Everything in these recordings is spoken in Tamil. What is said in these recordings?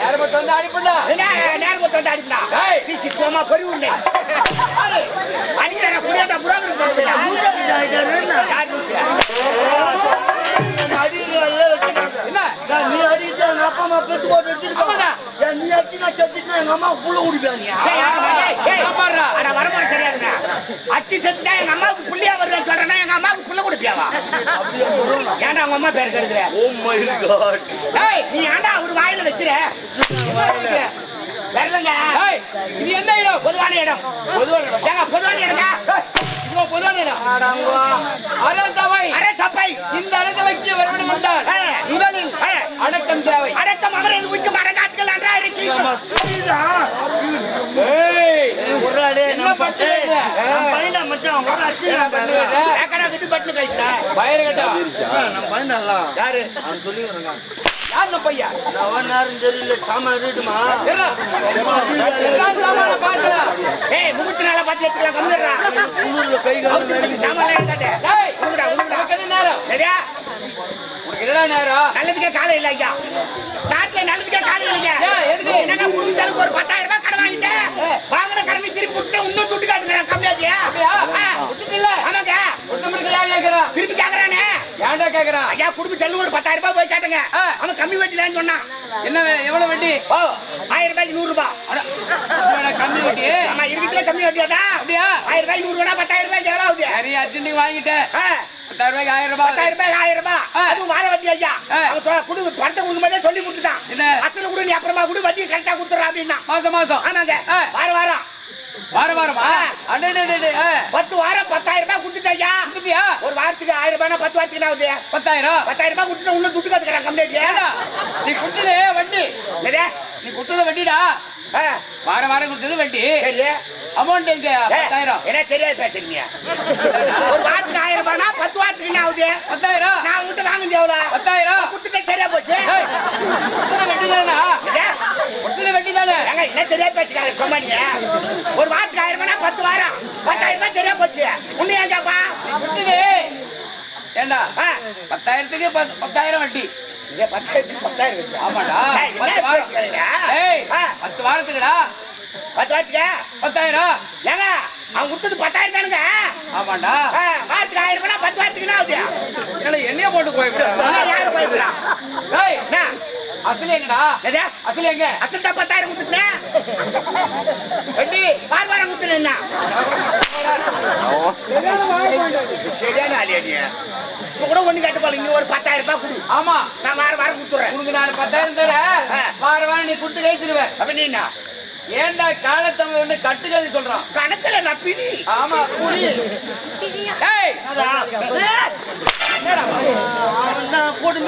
நேரமுத்து வந்து அடிப்படா. என்ன நேரமத்தை வந்து அடிப்பா? ஏய். This is மாமா பெரிய உண்டை. அடிக்கிறா, புரியாதா, புரோக்கருக்கு போகுதுடா. யார் லூசு? என்ன? நீ அப்பா அம்மா பெத்து வச்சிருக்கோம். ஆமாடா. நீ அடிச்சு நான் செத்துட்டு எங்க அம்மா புள்ள குடிப்பாங்க வரமுறை தெரியாதுங்க. அடிச்சு செத்துட்டா எங்க அம்மாவுக்கு புள்ளியா வருவேன்னு சொல்றேன்னா எங்க அம்மாவுக்கு புள்ள கொடுப்பியாவா? ஏன்டா உங்க அம்மா பேர் கெடுக்கிற? ஏய் நீ ஏன்டா அவர் வாயில வைக்கிற? வரலங்க இது என்ன இடம்? பொதுவான இடம். பொதுவான இடம். ஏங்க பொதுவான இடங்க? இதுவா பொதுவான இடம்? அரசவை. அரே சப்பை இந்த அரசவைக்கு வரவிடம் என்றால். முதலில். அடக்கம் தேவை. அடக்கம் அமரில் உச்சி மடங்காத்துகள் அன்றா இருக்கு ஏய், ஒரு ஆளே என்ன? நம்ம பையன்டா மச்சான் ஒரு அடிச்சு என்ன பண்ணுவீங்க? ஏக்கடா விட்டு பட்டு கைட்ல பயிர் கட்டா. நம்ம பையன்டா யாரு? அவன் சொல்லி வரங்க யார் இந்த பையன்? நான் நேரம் தெரியல சாமான் எடுத்துமா இருடா. எல்லாம் சாமான பார்க்கலாம். ஏய் முகத்து நாள பார்த்து எடுத்துக்கலாம் கம்மிடுறா குளிர்ல கை கால் சாமான் நேரம்? சரியா? என்னடா நேரம்? நல்லதுக்கே காலம் இல்ல ஐயா. நாட்டுல நல்லதுக்கே காலம் இல்லைங்க எதுக்கு? குடும்ப செலவுக்கு ஒரு பத்தாயிரம் ரூபாய் கடன் வாங்கிட்டேன். வாங்கின கடனை திருப்பி கொடுத்து இன்னும் துட்டு காட்டுக்கிறேன் கம்மியாச்சியா அப்படியா? விட்டுட்டில்ல? ஆமாங்க? திருப்பி கேக்குறானே ஏன்டா கேக்குறான் ஐயா குடும்ப செலவு ஒரு பத்தாயிரம் ரூபாய் போய் கேட்டுங்க. அவன் கம்மி வட்டி தான் சொன்னான் என்ன எவ்வளவு வட்டி? ஓ ஆயிரம் ரூபாய்க்கு நூறு ரூபாய் கம்மி வட்டி? ஆமா இருக்கிற கம்மி வட்டியாடா. அப்படியா? ஆயிரம் ரூபாய்க்கு நூறு ரூபாய் பத்தாயிரம் ரூபாய்க்கு எவ்வளவு ஆகுது? சரி அர்ஜென்ட்டுக்கு வாங்கிட்டேன். பத்தாயிரம் ஆயிரம் ரூபாய். பத்தாயிரம் ரூபாய் ஆயிரம் ரூபாய். வார வட்டி ஐயா. அவன் குடு பணத்தை கொடுக்கும்போதே சொல்லி கொடுத்துட்டான் என்ன? அசல கொடு நீ அப்புறமா கொடு வட்டி கரெக்டா கொடுத்துறா அப்படின்னா. மாசம் மாசம். ஆமாங்க. ஆ. வாரம் வாரம். வாரம். பத்து வாரம் பத்தாயிரம் ரூபாய் கொடுத்துட்டியா? ஒரு வாரத்துக்கு ஆயிரம் ரூபாய் பத்து வாரத்துக்கு என்ன ஆகுது? பத்தாயிரம்? பத்தாயிரம் ரூபாய் கொடுத்துட்டு இன்னும் துட்டு கத்துக்கிறான் நீ கொடுத்தது வட்டி. நீ கொடுத்தது வட்டிடா. வாரம் வாரம் கொடுத்தது வட்டி. சரி. அமௌண்ட் எங்க? பத்தாயிரம். என்ன தெரியாது பேசுறீங்க ஒரு வாரத்துக்கு ஆயிரம் ரூபாய்னா பத்து வாரத்துக்கு என்ன ஆகுது? பத்தாயிரம். நான் உங்ககிட்ட வாங்குது எவ்வளவு? பத்தாயிரம். கொடுத்துட்டே சரியா போச்சு? வட்டி தானா? கொடுத்தது வட்டி தானே? ஏங்க, என்ன தெரியாது பேசுறாங்க சொன்னாங்க ஒரு வாரத்துக்கு ஆயிரம் ரூபாய்னா பத்து வாரம். பத்தாயிரம் ரூபாய் சரியா போச்சு. ஏன் கேப்பா? ஏண்டா. பத்தாயிரத்துக்கு பத்து- பத்தாயிரம் வட்டி. பத்தாயிரத்துக்கு பத்தாயிரம் இருக்கு. ஆமாடா. பத்து வாரம் பத்து வாரத்துக்குடா. பத்து வாரத்துக்கு? பத்தாயிரம். ஏங்க அவன் கொடுத்தது பத்தாயிரம் தானுங்க. ஆமாண்டா வாரத்துக்கு ஆயிரம் ரூபாய்னா பத்து வாரத்துக்கு என்ன ஆகுது? என்னடா எண்ணெய போட்டு போய் அதான் யாரு பயப்படுறா? ஏய். என்ன? அசல் எங்கடா எது? அசல் எங்க? அசல் தான் பத்தாயிரம் கொடுத்துட்டேன். வட்டி வார வாரம் கொடுத்துட்டேன் என்ன? சரியான நீ. இப்ப கூட ஒண்ணு கேட்டு பாருங்க நீ ஒரு பத்தாயிரம் ரூபாய் கொடு. ஆமா. நான் வாரம் வாரம் கொடுத்துறேன் உனக்கு நான் பத்தாயிரம் தரேன். வார வாரம் நீ கொடுத்து கழிச்சிருவேன் அப்ப நீ என்ன? ஏன்டா காலத்தமிழ் ஒண்ணு கட்டுக்கதை சொல்றான்? கணக்குல நான் பிணி ஆமா புலி. ஏய் அவன் தான் கூட்டு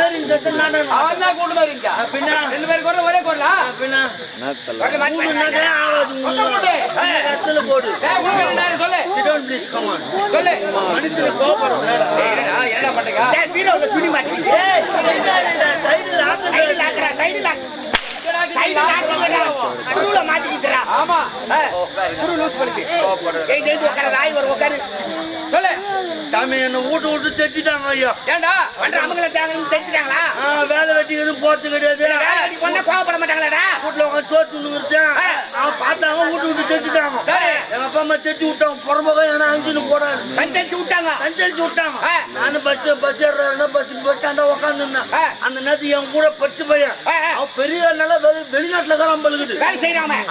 நாடகம். அவன் தான் கூட்டு மாதிரி இருந்தா பின்ன? ரெண்டு பேரும் குரல் ஒரே குரலா? பின்ன. போடு. போடு. சொல்லு. down, please, come on. சொல்லு. மனுஷனை என்னடா? என்ன பீரோல துணி ஆக்குது. சைடுல ஆக்குறா சைடுல மாட்டிக்கிதுடா ஆமா. லூஸ் பண்ணுது உட்கார. உட்காரு. சாமி என்ன வீட்டு விட்டு தைச்சிட்டாங்க ஐயா பண்ற அமங்கல தேங்கன்னு வேலை வெட்டி எதுவும் போறது கிடையாது. பண்ண கோவப்பட மாட்டாங்களாடா? வீட்டுல உட்காந்து சோறு துண்ணுங்கிறேன் அவன் பார்த்தாங்க வீட்டு விட்டு தைச்சிட்டாங்க. எங்க அப்பா அம்மா தைச்சு விட்டாங்க. புறம்போக ஏன்னா அஞ்சுன்னு போறாரு கண் தெரிச்சு விட்டாங்க. கண்டெழுத்து விட்டாங்க. ஆ. நானும் பஸ் பஸ் ஏறாருன்னா பஸ் பஸ் ஸ்டாண்டா உட்காந்துருந்தேன். அந்த நேரத்துக்கு என் கூட படிச்ச பையன். அவன் பெரிய நல்லா வெளி வெளிநாட்டுல தான் நம்பளுக்குது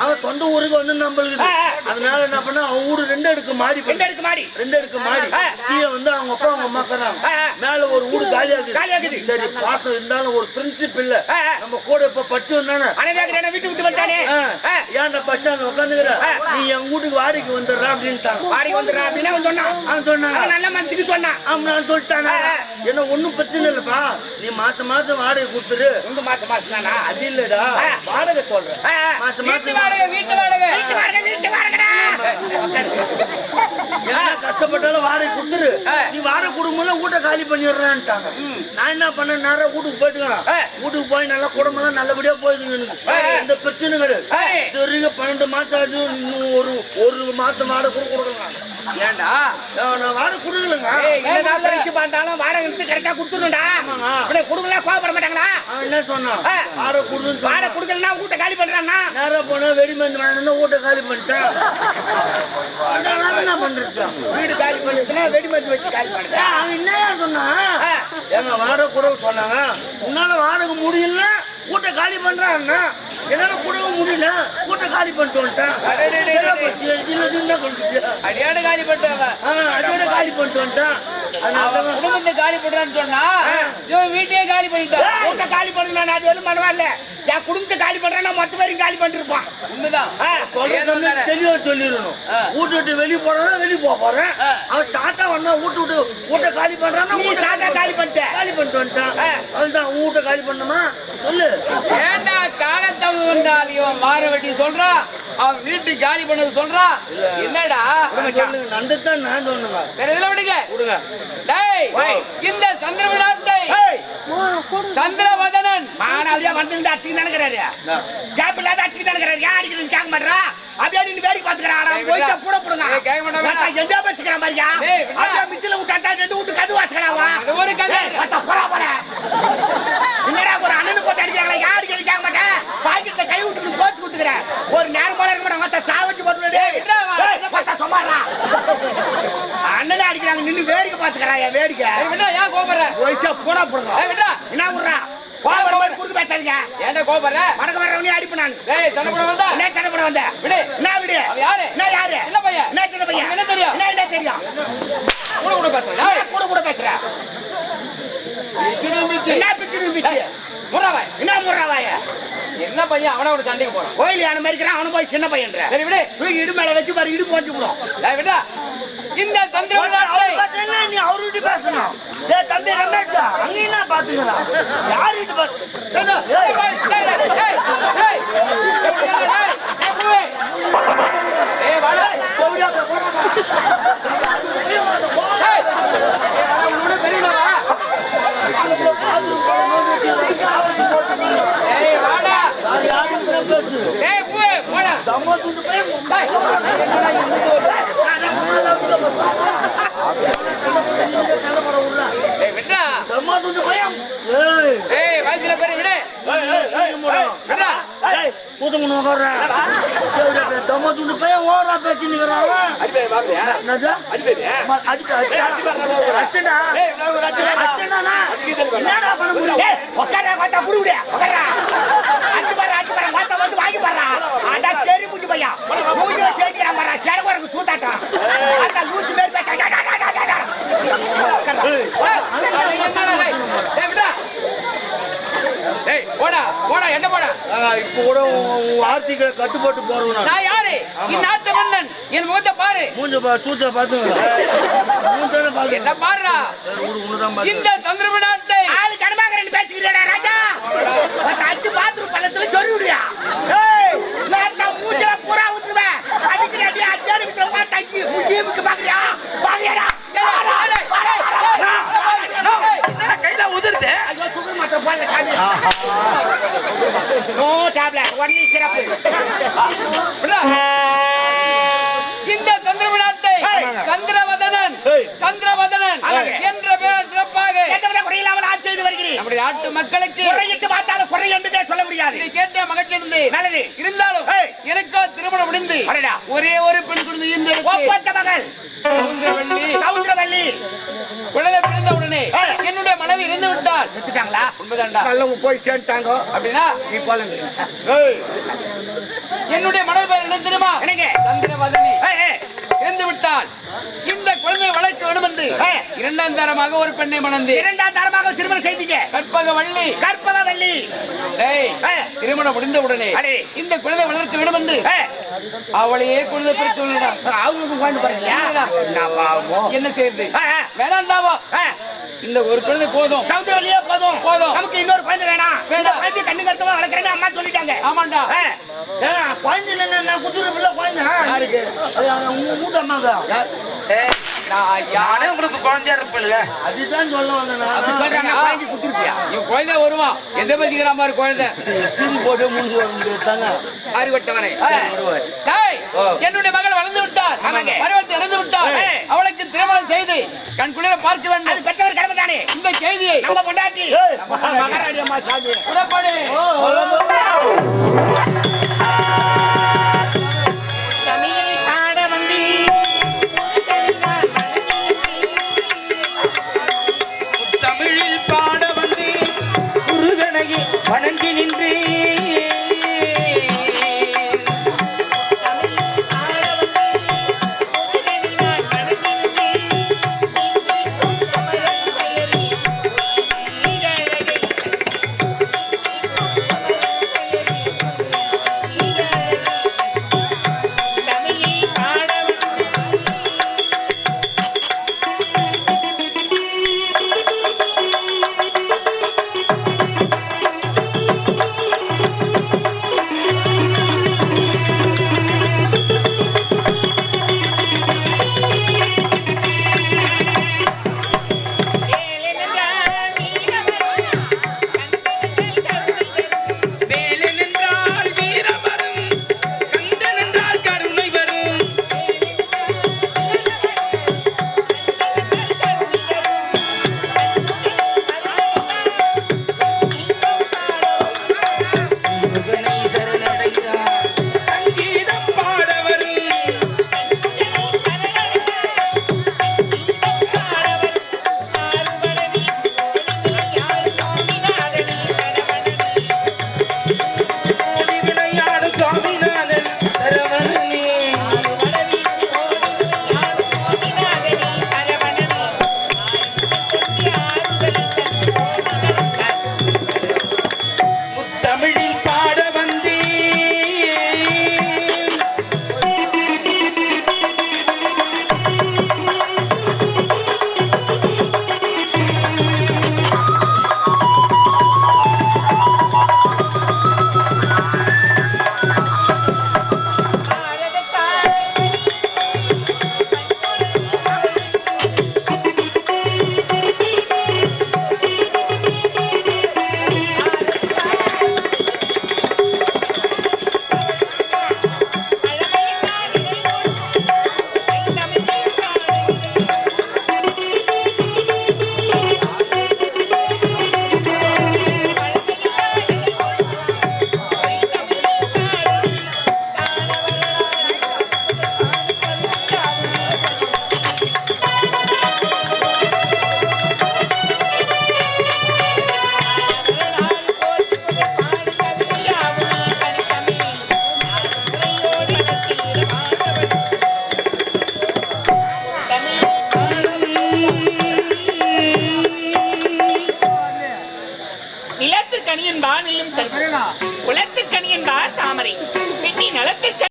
அவன் சொந்த ஊருக்கு வந்து நம்பளுக்குது. அதனால என்ன பண்ண அவன் வீடு ரெண்டு அடுக்கு மாடி ரெண்டு அடுக்கு மாடி. ரெண்டு அடுக்கு மாடி. கீழே வந்து அவங்க அப்பா அவங்க அம்மா இருக்கிறாங்க. மேல ஒரு வீடு காலியா இருக்குது. சரி பாசம் இருந்தாலும் ஒரு பிரின்சிப் இல்ல. நம்ம கூட இப்ப படிச்சு வந்தானே வீட்டு விட்டு. ஆ. ஏன்டா பஸ் ஸ்டாண்ட்ல உட்காந்துக்கிற. நீ என் வீட்டுக்கு வாடகைக்கு வந்துடுற அப்படின்ட்டாங்க வாடி வந்துடுறா அப்படின்னு அவன் சொன்னான். அவன் சொன்னாங்க அவன் நல்ல மனசுக்கு சொன்னான். ஆமா நான் சொல்லிட்டானே. என்ன ஒண்ணும் பிரச்சனை இல்லப்பா. நீ மாசம் மாசம் வாடகை கொடுத்துரு. ரெண்டு மாசம் மாசம் தானா? அது இல்லடா. வாடகை சொல்றேன். மாசம் மாசம் வாடகை வீட்டு வாடகை. வீட்டு வாடகை வீட்டு வாடகைடா. கஷ்டப்பட்டாலும் வாடகை கொடுத்துரு ஆ. நீ வாடகை கொடுக்கும்போது வீட்டை காலி பண்ணிடுறான்ட்டாங்க. நான் என்ன பண்ணேன் நேரம் வீட்டுக்கு போயிட்டுங்க ஆ. வீட்டுக்கு போய் நல்லா குடும்பம்லாம் நல்லபடியா போயிடுங்க. எனக்கு. எந்த பிரச்சனையும் கிடையாது. சரி. இது வரைக்கும் பன்னெண்டு மாசம் ஆகுது இன்னும் ஒரு ஒரு மாசம் வாடகை கூட கொடுக்கலங்க. ஏன்டா நான் வாடகை கொடுக்கலங்க. ஏய் என்னதான் பிரிச்சு பார்த்தாலும் வாடகை எடுத்து கரெக்டா கொடுத்துருண்டா. அப்படியே கொடுக்கல கோவப்பட மாட்டாங்களா? என்ன சொன்னான் ஆ. வாடகை கொடுன்னு வாடகை கொடுக்கலன்னா வீட்டை காலி பண்றான்னா? நேரா போனா வெடி மருந்து வாங்கினா வீட்டை காலி பண்ணிட்டேன். என்ன பண்றது? வீடு காலி பண்ணிட்டுனா வெடிமருந்து வச்சு காலி பண்ணுறேன் அவன் என்னையா சொன்னான். எங்க வாடகை கூட சொன்னாங்க. உன்னால வாடகை முடியல வீட்டை காலி பண்றான் என்னால கொடுக்க முடியல வீட்டை காலி பண்ணிட்டு வந்துட்டேன் அடியாடு காலி பண்ணிட்டாங்க ஆ, அதோட காலி பண்ணிட்டு வந்துட்டேன் குடும்பத்தை காலி பண்றான்னு சொன்னா இவன் வீட்டையே காலி பண்ணிட்டான். வீட்டை காலி பண்ணுனா அது எதுவும் பரவாயில்ல என் குடும்பத்தை காலி பண்றேன்னா மொத்த பேரும் காலி பண்ணிருப்பான். உண்மைதான். சொல்றது தெளிவா சொல்லிடணும். வீட்டு விட்டு வெளியே போறானா வெளியே போக போறேன். அவன் ஸ்டார்ட்டா வந்தா வீட்டு விட்டு வீட்டை காலி பண்றான்னா நீ வீட்டை சாட்டா காலி பண்ணிட்ட காலி பண்ணிட்டு. வந்துட்டான். அதுதான் வீட்டை காலி பண்ணணுமா? சொல்லு. ஏண்டா காலத்தமிழ் வந்தால் இவன் மாற வெட்டி சொல்றான் அவன் வீட்டு காலி பண்ணது சொல்றான் என்னடா? நந்தத்தான் நான் வேற விடுங்க? விடுங்க. டேய். இந்த சந்திர விழாட்டை சந்திரவதனன் மானாவரியா வந்து அடிச்சுக்கு தானுங்கிறாரு கேப் இல்லாத அடிச்சுக்கு ஏன் அடிக்கிறேன்னு கேட்க மாட்டா அப்படியே நின்னு வேடிக்கை பாத்துக்கிறான் போயிச்சா. கூட போடுங்க. கேட்க மாட்டா. எந்த வச்சுக்கிறான் பாரியா. அப்படியே மிச்சில விட்டாட்டா ரெண்டு விட்டு கது வாசிக்கலாமா அது ஒரு கதை. போடா போட. என்னடா ஒரு அண்ணனு போட்டு அடிக்கிறாங்களா? ஏன் பாக்கெட்ல கை விட்டு கோச்சு குத்துக்கிறேன் ஒரு நேரம் போல இருக்க மாட்டேன். மத்த சாவச்சு போட்டு சொம்மாடா. அண்ணனை அடிக்கிறாங்க. நின்னு வேடிக்கை பாத்துக்கறாயா வேடிக்கை. சரி விடா ஏன் கோபப்படுற ஒய்சா போனா போடுங்க. என்ன விடுறா மாதிரி குறுக்கு பேசாதீங்க. ஏன்டா கோபப்படுற வடக்கு வர்றவனே அடிப்பு நான். டேய் சண்டை வந்தா? என்ன சண்டை போட வந்த? விடு. என்ன விடு? யாரு? என்ன யாரு? என்ன பையன்? என்ன சின்ன பையன்? என்ன தெரியும்? என்ன என்ன தெரியும்? கூட கூட பேசுறேன். கூட கூட பேசுற இக்கிடு மிச்சி என்ன பிச்சு? பிச்சு முறாவை என்ன முறாவாய என்ன பையன் அவன ஒரு சண்டைக்கு போறான் கோயில் யானை மாதிரி அவனு போய் சின்ன பையன்ற சரி விடு தூக்கி இடு மேல வச்சு பாரு இடு போச்சு விடும் டேய் விடா இந்த பார்த்தா நீ அவர்கிட்ட பேசணும் டேய் தம்பி ரமேஷா அங்க என்ன பாத்துக்கிறான் யாருகிட்ட பாத்து பாரு, டேய், டேய், டேய், டேய். எப்படி இருக்க, டேய்? ஏய், புழுவே. ஏய், வாடா. ஏய், ஏய், வாடா, உன்னோட பெரியவனா வா. ஏய், வாடா. யாருகிட்ட பேசு ஏய், புழுவே, போடா. தம்மா துண்டு போய் டேய், என்னடா இங்கிட்டு வருது? ஏய், விட்றா. தம்மா துண்டு போய் ஏய் ஏய், வயசுல பெரிய விடு. விட்றா. ஏய் கூட்டமுன்னு உட்கார்றா தம்மா துண்டு போய் ஓவரா பேசி நிக்கிறான் என்னது? அடிக்க அடிச்சடா அடிச்சடானா என்னடா பண்ண முடியும்? ஏய் உட்கார பார்த்தா குடு விடு உட்கார அஞ்சு பாரு அஞ்சு பாரு மாத்த வந்து வாங்கி பாரு அடா தெரி மூஞ்சி பையா. மூஞ்சி வச்சு ஏத்திக்கிறான் பாரு சேட போறக்கு சூத்தாட்டம் அந்த லூசு மேல் பேட்டா டா, டா, டா, டா, டா, டா. உட்கார்றா. ஏய், என்னடா, டேய். ஏய், விட்றா. ஏய், போடா போடா என்ன போடா? இப்போ கூட வார்த்தைக்கு கட்டுப்பட்டு போறவன் நான். யாரு? இந்நாட்டு மன்னன். என் முகத்தை பாரு. மூஞ்ச பா சூத்த பாத்துங்க மூஞ்சான பாத்து என்ன பாருடா பாத்து இந்த சந்திரப நாட்டை ஆளு கனமாக ரெண்டு பேசிக்கிறேடா ராஜா? அடிச்சு பாத்ரூம் பள்ளத்துல சொல்லி விடுயா? ஏய் நான் மூஞ்சில பூரா விட்டுருவேன் அடிக்கிற அடி விட்டு வா தங்கி முக்கியமுக்கு பாக்குறியா பாக்குறியாடா கையில உதிருது ஐயோ சுகர் மாத்திரை போடல சாமி நோ டேப்லெட் ஒன்லி சிறப்பு இந்த சந்திரப நாட்டை ஏய். சந்திரவதனன். சந்திரவதனன். என்ற பெயர் சிறப்பாக குறையில்லாமல் ஆட்சி செய்து வருகிறேன் நம்முடைய நாட்டு மக்களுக்கு குறையிட்டு பார்த்தாலும் குறை என்பதே சொல்ல முடியாது. இதை கேட்ட மகிழ்ச்சி நல்லது. இருந்தாலும். எனக்கா திருமணம் முடிந்து. ஒரே ஒரு பெண் குழந்தை இந்த மகள். சவுந்தரவள்ளி. சவுந்தரவல்லி குழந்தை பிறந்த உடனே. என்னுடைய மனைவி இறந்து விட்டாள் செத்துட்டாங்களா? உண்மைதான்டா. போய் சேர்ந்துட்டாங்க அப்படின்னா நீ போலங்க. என்னுடைய மனைவி பேர் என்ன தெரியுமா? என்னங்க? சந்திரவதனி. இறந்து விட்டால் இந்த குழந்தையை வளர்க்க வேண்டும் என்று. இரண்டாம் தரமாக ஒரு பெண்ணை மணந்து. இரண்டாம் தரமாக திருமணம் செய்தீங்க. கற்பக வள்ளி. டேய், ஏய். திருமணம் முடிந்த உடனே. இந்த குழந்தை வளர்க்க வேண்டும் என்று அவளையே குழந்தை பிறக்க அவங்களுக்கு? என்ன செய்யுது? வேணாண்டாவா இந்த ஒரு குழந்தை போதும். சவுந்தரவல்லியே போதும். போதும். நமக்கு இன்னொரு குழந்தை வேணாம். வேண்டாம். குழந்தை கண்ணு கருத்தமா வளர்க்கறேன்னு அம்மா சொல்லிட்டாங்க. ஆமாண்டா. குழந்தை இல்லைன்னா நான் குத்துற பிள்ளை குழந்தை யாருக்கு? உங்க ஏய், நான் யாரே உங்களுக்கு குழந்தையா இருப்பில்ல அதுதான் சொல்ல வந்தேன் குழந்தை குடுத்துருப்பியா இவன் குழந்தை வருவான். எதை பத்திக்கிற மாதிரி குழந்தை? தூக்கி போட்டு முடிஞ்சு வர முடியாது அறிவட்டவனை என்னுடைய மகள் வளர்ந்து விட்டார். பருவத்தை இழந்து விட்டார். அவளுக்கு திருமணம் செய்து கண் குளிர பார்க்க அது வேண்டும் பெற்றவர் கடமை தானே? இந்த செய்தியை நம்ம பொண்டாட்டி. ஏய், நம்ம மகாராணி அம்மா சாமி வணங்கி நின்றே